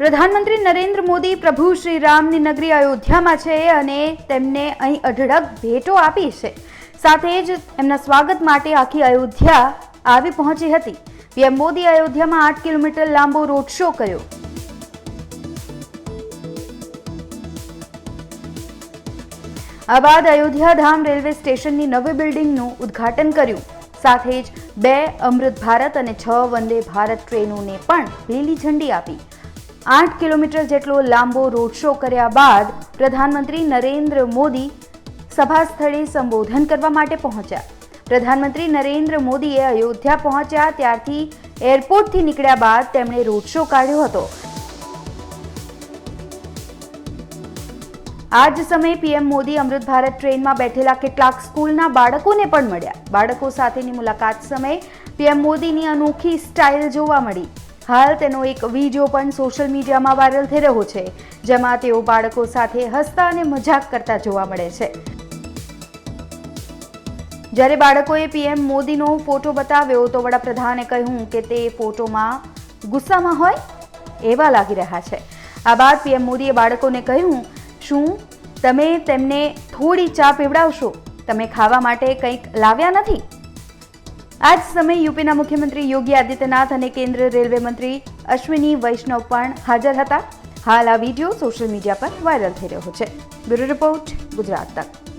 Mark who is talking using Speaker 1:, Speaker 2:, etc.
Speaker 1: પ્રધાનમંત્રી નરેન્દ્ર મોદી પ્રભુ શ્રી રામની નગરી અયોધ્યામાં છે અને તેમને અહીં અઢળક ભેટો આપી છે. સાથે જ એમના સ્વાગત માટે આખી અયોધ્યા આવી પહોંચી હતી. પીએમ મોદી અયોધ્યામાં આઠ કિલોમીટર લાંબો રોડ શો કર્યો. આ બાદ અયોધ્યા ધામ રેલવે સ્ટેશનની નવી બિલ્ડિંગનું ઉદ્ઘાટન કર્યું. સાથે જ બે અમૃત ભારત અને છ વંદે ભારત ટ્રેનોને પણ લીલી ઝંડી આપી. આઠ કિલોમીટર જેટલો લાંબો રોડ શો કર્યા બાદ પ્રધાનમંત્રી નરેન્દ્ર મોદી સભા સ્થળે સંબોધન કરવા માટે પહોંચ્યા. પ્રધાનમંત્રી નરેન્દ્ર મોદીએ અયોધ્યા પહોંચ્યા ત્યારથી એરપોર્ટથી નીકળ્યા બાદ તેમણે રોડ શો કાઢ્યો હતો. આ જ સમયે પીએમ મોદી અમૃત ભારત ટ્રેનમાં બેઠેલા કેટલાક સ્કૂલના બાળકોને પણ મળ્યા. બાળકો સાથેની મુલાકાત સમયે પીએમ મોદીની અનોખી સ્ટાઇલ જોવા મળી. હાલ તેનો એક વીડિયો પણ સોશિયલ મીડિયામાં વાયરલ થઈ રહ્યો છે, જેમાં તેઓ બાળકો સાથે હસતા અને મજાક કરતા જોવા મળે છે. જ્યારે બાળકોએ પીએમ મોદીનો ફોટો બતાવ્યો તો વડાપ્રધાને કહ્યું કે તે ફોટોમાં ગુસ્સામાં હોય એવા લાગી રહ્યા છે. આ બાદ પીએમ મોદીએ બાળકોને કહ્યું, શું તમે તેમને થોડી ચા પીવડાવશો? તમે ખાવા માટે કંઈક લાવ્યા નથી? આ જ સમયે યુપીના મુખ્યમંત્રી યોગી આદિત્યનાથ અને કેન્દ્ર રેલવે મંત્રી અશ્વિની વૈષ્ણવ પણ હાજર હતા. હાલ આ વીડિયો સોશિયલ મીડિયા પર વાયરલ થઈ રહ્યો છે. બ્યુરો રિપોર્ટ ગુજરાત તક.